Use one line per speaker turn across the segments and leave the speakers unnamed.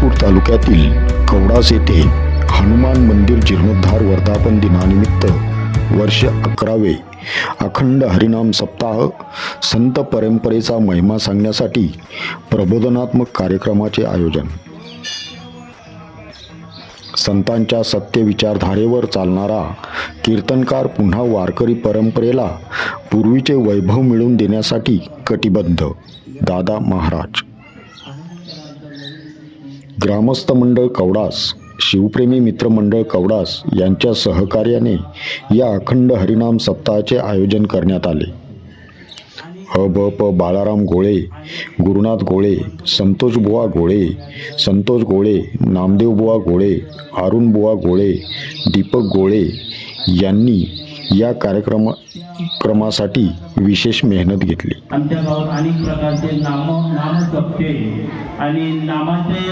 शिरपूर तालुक्यातील कवडास येथे हनुमान मंदिर जीर्णोद्धार वर्धापन दिनानिमित्त वर्ष अकरावे अखंड हरिनाम सप्ताह संत परंपरेचा महिमा सांगण्यासाठी प्रबोधनात्मक कार्यक्रमाचे आयोजन. संतांच्या सत्य विचारधारेवर चालणारा कीर्तनकार पुन्हा वारकरी परंपरेला पूर्वीचे वैभव मिळवून देण्यासाठी कटिबद्ध दादा महाराज. ग्रामस्थ मंडळ कवडास शिवप्रेमी मित्रमंडळ कवडास यांच्या सहकार्याने या अखंड हरिनाम सप्ताहाचे आयोजन करण्यात आले. ह ब प बाळाराम गोळे गुरुनाथ गोळे संतोष बुवा गोळे संतोष गोळे नामदेव बुवा गोळे अरुण बुवा गोळे दीपक गोळे यांनी या कार्यक्रम क्रमासाठी विशेष मेहनत घेतली.
आमच्या गावात अनेक प्रकारचे नाम नामजपते आणि नामाचे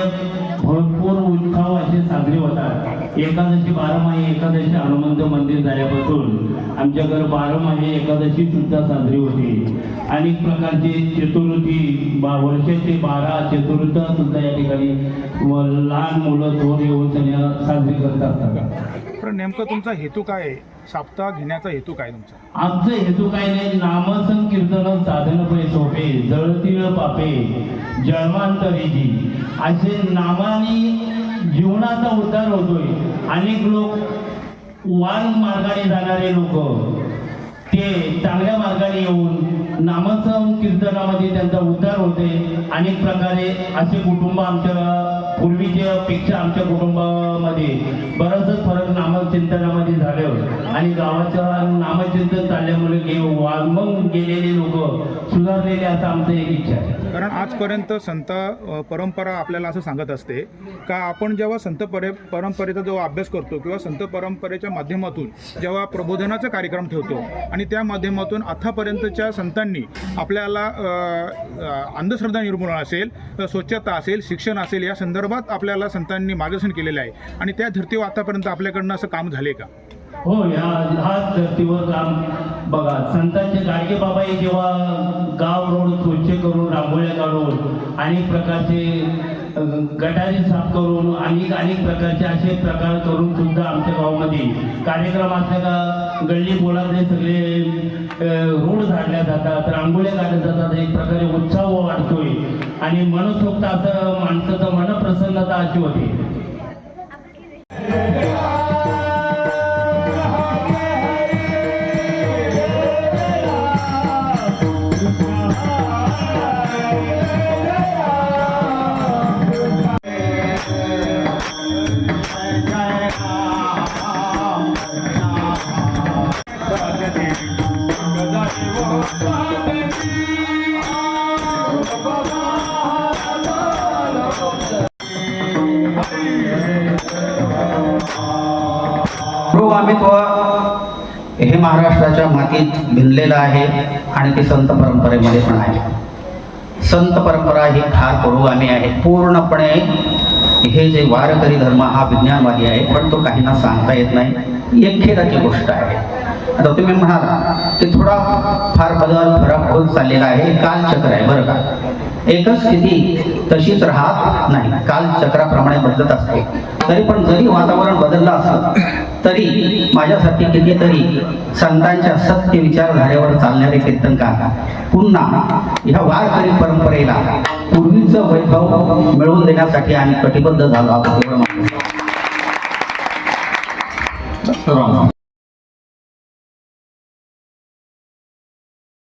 भरपूर उत्सव असे साजरे होतात. एकादशी बारामाही एकादशी हनुमंत मंदिर झाल्यापासून आमच्याकडे बारामाही एकादशी सुद्धा साजरी होते. अनेक प्रकारचे चतुर्थी बा वर्षाचे बारा चतुर्थ सुद्धा या ठिकाणी व लहान मुलं थोर येऊन साजरी करत असतात.
पण नेमकं तुमचा हेतू काय आहे? साप्ताह घेण्याचा हेतू काय तुमचा?
आमचं हेतू काय नाही नामसन कीर्तन साधन पै सोपे जळतील पापे जन्मांतरीची असे नामाने जीवनाचा उद्धार होतोय. अनेक लोक वान मार्गाने जाणारे लोक ते चांगल्या मार्गाने येऊन नामसम कीर्तनामध्ये त्यांचा उद्धार होते. अनेक प्रकारे असे कुटुंब आमच्या पूर्वीच्या पेक्षा आमच्या कुटुंबामध्ये बराचसा फरक नामचिंतनामध्ये झालं. आणि गावाचं नामचिंतन चालल्यामुळे गे वागमन गेलेले लोक सुधारलेले असं आमचं एक इच्छा आहे.
कारण आजपर्यंत संत परंपरा आपल्याला असं सांगत असते का आपण जेव्हा संत परे परंपरेचा जो अभ्यास करतो किंवा संत परंपरेच्या माध्यमातून जेव्हा प्रबोधनाचा कार्यक्रम ठेवतो आणि त्या माध्यमातून आतापर्यंतच्या संतांनी आपल्याला अंधश्रद्धा निर्मूलन असेल स्वच्छता असेल शिक्षण असेल या संदर्भात आपल्याला संतांनी मार्गदर्शन केलेलं आहे. आणि त्या धर्तीवर आतापर्यंत आपल्याकडनं असं काम झाले का?
हो या हाच धर्तीवर काम बघा संतांचे गाडगे बाबा हे जेव्हा गाव रोड स्वच्छ करून रांगोळ्या काढून अनेक प्रकारचे गटारी साफ करून अनेक अनेक प्रकारचे असे प्रकार करून सुद्धा आमच्या गावामध्ये कार्यक्रम असल्या का गल्ली बोलातले सगळे रोड झाडल्या जातात रांगोळ्या काढल्या जातात एक प्रकारे उत्साह वाढतोय. आणि मनसोक्त असं माणसाचं मनप्रसन्नता अशी होते.
स्वामित्व हे महाराष्ट्राच्या मातीत भिनलेलं आहे आणि ते संत परंपरेमध्ये पण आहे. संत परंपरा ही फार पुरोगामी आहे. पूर्णपणे हे जे वारकरी धर्म हा विज्ञानवादी आहे पण तो काहींना सांगता येत नाही. एक खेदाची गोष्ट आहे. आता तुम्ही म्हणाला की थोडा फार बदल फरक होत चाललेला आहे. काल कालचक्र आहे बरं का? एकच स्थिती तशीच राहत नाही. काल चक्राप्रमाणे बदलत असते. तरी पण जरी वातावरण बदललं असलं तरी माझ्यासाठी कितीतरी संतांच्या सत्य विचारधारेवर चालणारे कीर्तनकार पुन्हा ह्या वारकरी परंपरेला पूर्वीचं वैभव मिळवून देण्यासाठी आम्ही कटिबद्ध झालो आहोत एवढं